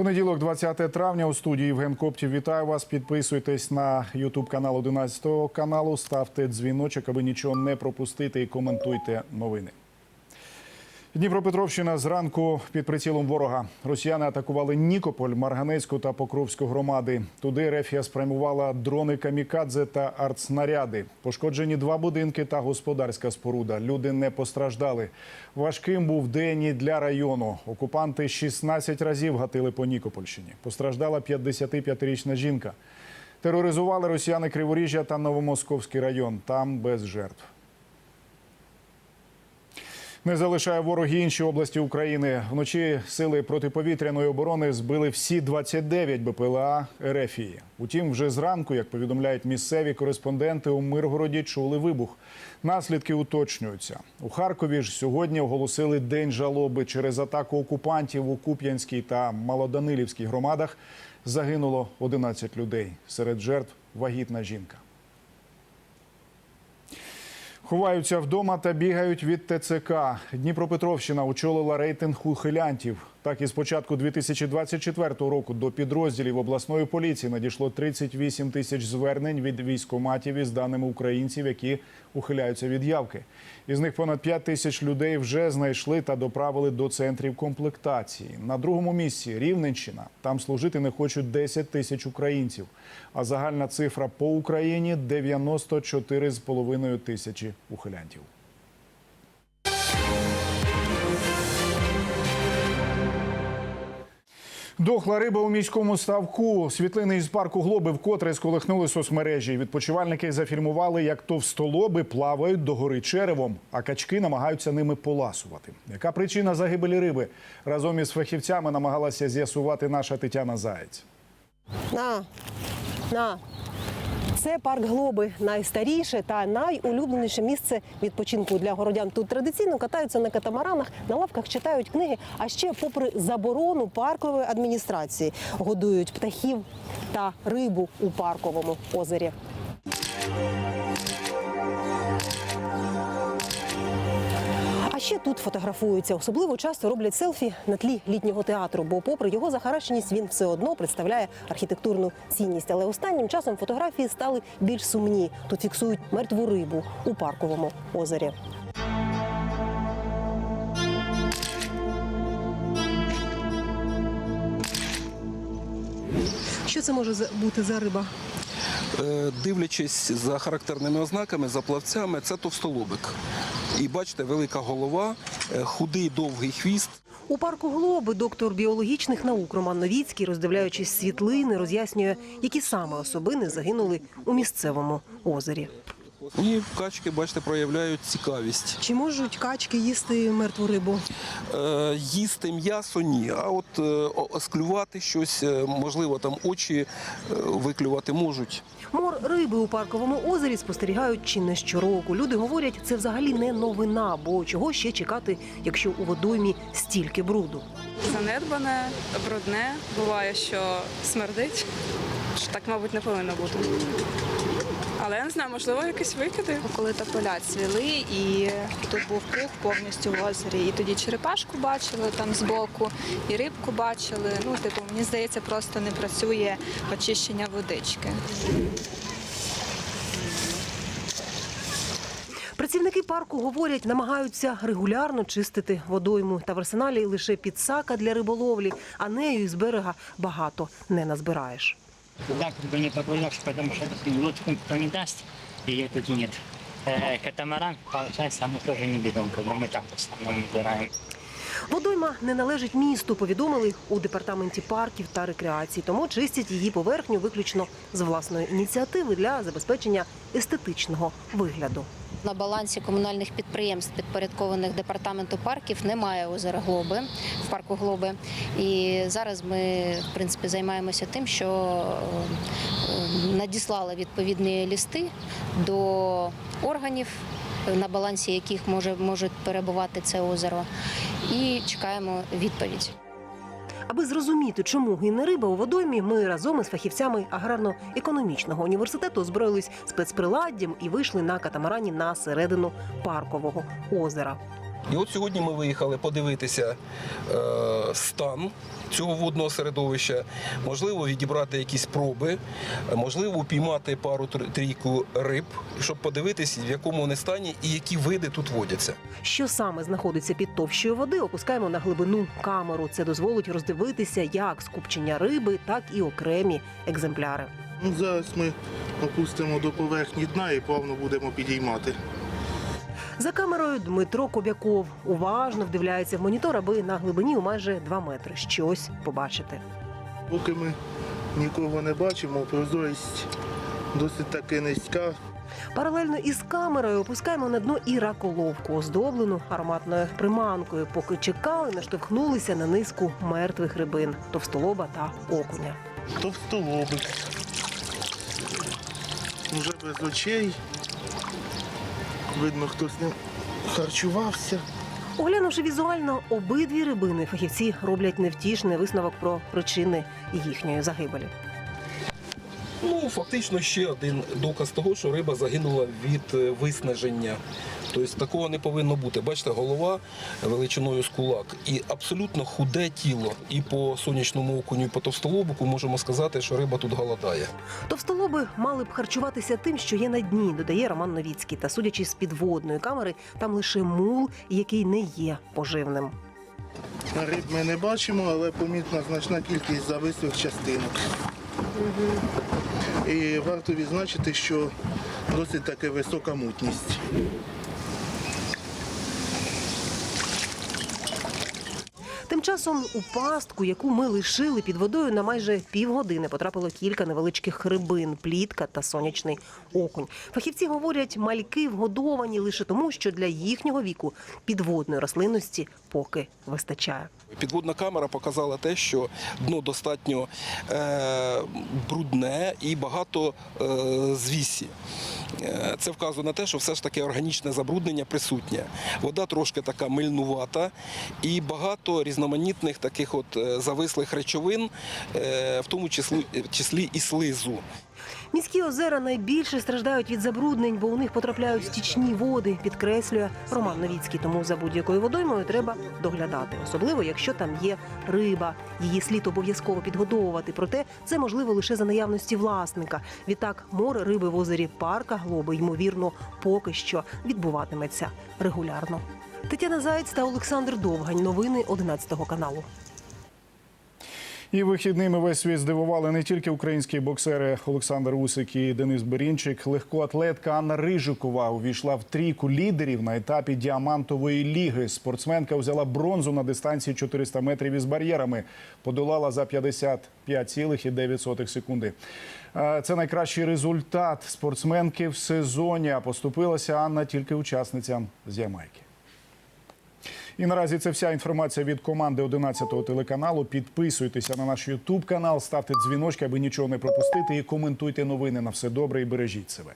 Понеділок, 20 травня, у студії Євген Коптів. Вітаю вас. Підписуйтесь на Ютуб канал 11 каналу, ставте дзвіночок, аби нічого не пропустити і коментуйте новини. Дніпропетровщина зранку під прицілом ворога. Росіяни атакували Нікополь, Марганецьку та Покровську громади. Туди Рефія спрямувала дрони камікадзе та артснаряди. Пошкоджені два будинки та господарська споруда. Люди не постраждали. Важким був день і для району. Окупанти 16 разів гатили по Нікопольщині. Постраждала 55-річна жінка. Тероризували росіяни Криворіжжя та Новомосковський район. Там без жертв. Не залишає ворог і інші області України. Вночі сили протиповітряної оборони збили всі 29 БПЛА Ерефії. Утім, вже зранку, як повідомляють місцеві кореспонденти, у Миргороді чули вибух. Наслідки уточнюються. У Харкові ж сьогодні оголосили день жалоби через атаку окупантів у Куп'янській та Малоданилівській громадах. Загинуло 11 людей. Серед жертв вагітна жінка. Ховаються вдома та бігають від ТЦК. Дніпропетровщина очолила рейтинг ухилянтів. Так і з початку 2024 року до підрозділів обласної поліції надійшло 38 тисяч звернень від військоматів із даними українців, які ухиляються від явки. Із них понад 5 тисяч людей вже знайшли та доправили до центрів комплектації. На другому місці Рівненщина. Там служити не хочуть 10 тисяч українців. А загальна цифра по Україні 94,5 тисячі ухилянтів. Дохла риба у міському ставку. Світлини із парку Глоби вкотре сколихнули соцмережі. Відпочивальники зафільмували, як товстолоби плавають до гори черевом, а качки намагаються ними поласувати. Яка причина загибелі риби? Разом із фахівцями намагалася з'ясувати наша Тетяна Заєць. На, на. Це парк Глоби найстаріше та найулюбленіше місце відпочинку для городян. Тут традиційно катаються на катамаранах, на лавках читають книги. А ще, попри заборону паркової адміністрації, годують птахів та рибу у парковому озері. Ще тут фотографуються. Особливо часто роблять селфі на тлі літнього театру, бо, попри його захаращеність, він все одно представляє архітектурну цінність. Але останнім часом фотографії стали більш сумні. Тут фіксують мертву рибу у парковому озері. Що це може бути за риба? Е, Дивлячись за характерними ознаками, за плавцями, це товстолобик. І бачите, велика голова, е, худий довгий хвіст. У парку Глоби доктор біологічних наук Роман Новіцький, роздивляючись світлини, роз'яснює, які саме особини загинули у місцевому озері. І качки, бачите, проявляють цікавість. Чи можуть качки їсти мертву рибу? Е, Їсти м'ясо ні, а от е, о- склювати щось, е, можливо, там очі е, виклювати можуть. Мор риби у парковому озері спостерігають чи не щороку. Люди говорять, це взагалі не новина, бо чого ще чекати, якщо у водоймі стільки бруду. занедбане, брудне. Буває, що смердить. Що так, мабуть, не повинно бути. Але я не знаю, можливо, якісь викиди. коли тополя цвіли, і тут був пух повністю в озері. І тоді черепашку бачили там збоку, і рибку бачили. Ну, типу, мені здається, просто не працює очищення водички. Працівники парку говорять, намагаються регулярно чистити водойму та в арсеналі лише підсака для риболовлі, а нею із берега багато не назбираєш. Туда как бы не попадешь, потому что лодку никто не даст, ее тут нет. Э, Катамаран, получается, мы тоже не берем, как бы мы там в основном убираем. Водойма не належить місту, повідомили у департаменті парків та рекреації, тому чистять її поверхню виключно з власної ініціативи для забезпечення естетичного вигляду. На балансі комунальних підприємств, підпорядкованих департаменту парків, немає озера Глоби в парку Глоби. І зараз ми в принципі займаємося тим, що е, надіслали відповідні листи до органів, на балансі яких може можуть перебувати це озеро, і чекаємо відповідь. Аби зрозуміти, чому гине риба у водоймі, ми разом із фахівцями аграрно-економічного університету озброїлись спецприладдям і вийшли на катамарані на середину паркового озера. І от сьогодні ми виїхали подивитися е, стан цього водного середовища, можливо, відібрати якісь проби, можливо, упіймати пару тр- трійку риб, щоб подивитися, в якому вони стані і які види тут водяться. Що саме знаходиться під товщою води, опускаємо на глибину камеру. Це дозволить роздивитися як скупчення риби, так і окремі екземпляри. Ну, зараз ми опустимо до поверхні дна і плавно будемо підіймати. За камерою Дмитро Кобяков уважно вдивляється в монітор, аби на глибині у майже 2 метри щось побачити. Поки ми нікого не бачимо, прозорість досить таки низька. Паралельно із камерою опускаємо на дно і раколовку, оздоблену ароматною приманкою. Поки чекали, наштовхнулися на низку мертвих рибин товстолоба та окуня. Товстолобик. Вже без очей. Видно, хтось ним харчувався. Оглянувши візуально обидві рибини, фахівці роблять невтішний висновок про причини їхньої загибелі. Ну, фактично ще один доказ того, що риба загинула від е, виснаження. Тобто такого не повинно бути. Бачите, голова величиною з кулак і абсолютно худе тіло. І по сонячному окуню, і по товстолобику можемо сказати, що риба тут голодає. Товстолоби мали б харчуватися тим, що є на дні, додає Роман Новіцький. Та судячи з підводної камери, там лише мул, який не є поживним. Риб ми не бачимо, але помітна значна кількість завислих частинок. І варто відзначити, що досить таки висока мутність. Часом у пастку, яку ми лишили під водою на майже півгодини, потрапило кілька невеличких рибин, плітка та сонячний окунь. Фахівці говорять, мальки вгодовані лише тому, що для їхнього віку підводної рослинності поки вистачає. Підводна камера показала те, що дно достатньо е, брудне і багато е, звісі. Е, Це вказує на те, що все ж таки органічне забруднення присутнє. Вода трошки така мильнувата і багато різноманітних таких от е, завислих речовин, е, в тому числі, числі і слизу. Міські озера найбільше страждають від забруднень, бо у них потрапляють стічні води, підкреслює Роман Новіцький. Тому за будь-якою водоймою треба доглядати, особливо якщо там є риба. Її слід обов'язково підгодовувати. Проте це можливо лише за наявності власника. Відтак море риби в озері парка Глоби ймовірно поки що відбуватиметься регулярно. Тетяна Заєць та Олександр Довгань. Новини 11 каналу. І вихідними весь світ здивували не тільки українські боксери Олександр Усик і Денис Берінчик. Легкоатлетка Анна Рижикова увійшла в трійку лідерів на етапі діамантової ліги. Спортсменка взяла бронзу на дистанції 400 метрів із бар'єрами. Подолала за 55,9 секунди. Е, Це найкращий результат спортсменки в сезоні. А поступилася Анна тільки учасницям з Ямайки. І наразі це вся інформація від команди 11 телеканалу. Підписуйтеся на наш Ютуб канал, ставте дзвіночки, аби нічого не пропустити, і коментуйте новини на все добре і бережіть себе.